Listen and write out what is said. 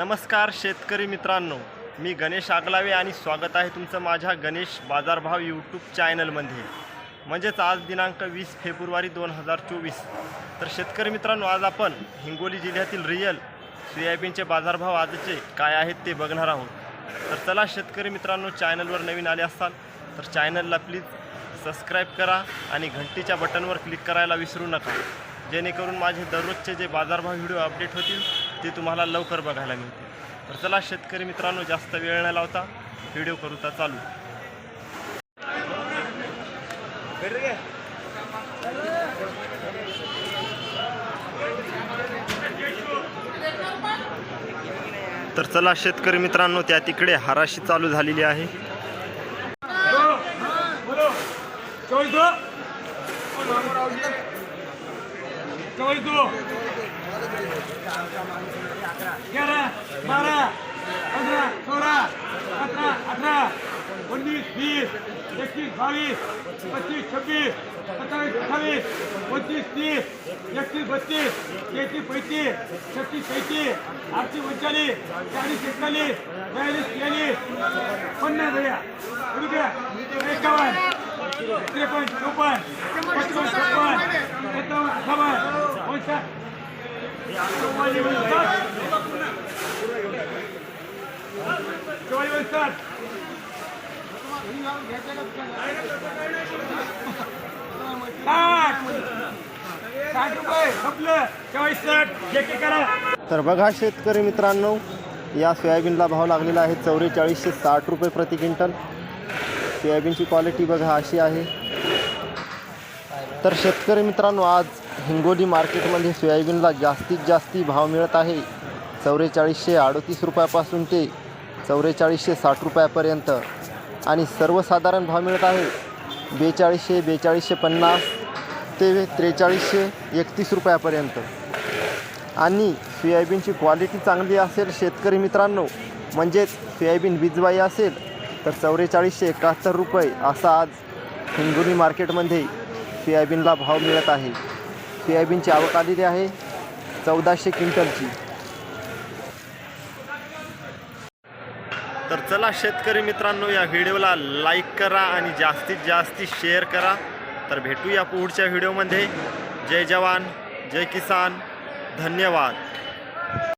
नमस्कार शेतकरी मित्रांनो मी गणेश आगलावे आणि स्वागत आहे तुमचं माझ्या गणेश बाजारभाव यूट्यूब चॅनलमध्ये. म्हणजेच आज दिनांक वीस फेब्रुवारी दोन हजार चोवीस. तर शेतकरी मित्रांनो आज आपण हिंगोली जिल्ह्यातील रियल सोयाबीनचे बाजारभाव आजचे काय आहेत ते बघणार आहोत. तर चला शेतकरी मित्रांनो चॅनलवर नवीन आले असाल तर चॅनलला प्लीज सबस्क्राईब करा आणि घंटीच्या बटनवर क्लिक करायला विसरू नका. जेणेकरून माझे दररोजचे जे बाजारभाव व्हिडिओ अपडेट होतील ते तुम्हाला लवकर बघायला मिळते तर चला शेतकरी मित्रांनो जास्त वेळ न लावता व्हिडिओ करूता चालू. तर चला शेतकरी मित्रांनो त्या तिकडे हाराशी चालू झालेली आहे. बोलो चौबीस दो चौबीस दो ग्यारह बारह पंद्रह उन्नीस वीस एकतीस बाईस पच्चीस छब्बीस सत्तावीस अठ्ठावीस उनतीस तीस एकतीस बत्तीस तेहतीस पैतीस छत्तीस सैंतीस अड़तीस उनचालीस चालीस इकतालीस बयालीस तियालीस पन्नास भैया रुपया. एकावन्न. त्रेपन्न चौपन्न पचपन छप्पन सत्तावन्न अठ्ठावन्न पंचावन्न चौवालीस चौवालीस साठ. साठ रुपये संपलं. साठ. करा. तर बघा शेतकरी मित्रांनो या सोयाबीनला भाव लागलेला आहे चौवेचाळीसशे साठ रुपये प्रति क्विंटल. सोयाबीनची क्वालिटी बघा अशी आहे. तर शेतकरी मित्रांनो आज हिंगोली मार्केटमध्ये सोयाबीनला जास्तीत जास्ती भाव मिळत आहे. चौवेचाळीसशे अडतीस रुपयापासून ते चौवेचाळीसशे साठ रुपयापर्यंत. आणि सर्वसाधारण भाव मिळत आहे बेचाळीसशे बेचाळीसशे पन्नास ते त्रेचाळीसशे एकतीस रुपयापर्यंत. आणि सोयाबीनची क्वालिटी चांगली असेल शेतकरी मित्रांनो म्हणजेच सोयाबीन बीजवाई असेल तर चौवेचाळीसशे एकाहत्तर रुपये असा आज हिंगोली मार्केटमध्ये सोयाबीनला भाव मिळत आहे. सोयाबीनची आवक आलेली आहे चौदाशे क्विंटलची. तर चला शेतकरी मित्रांनो या व्हिडिओला लाईक करा आणि जास्तीत जास्त शेअर करा. तर भेटूया पुढच्या व्हिडिओमध्ये. जय जवान जय किसान. धन्यवाद.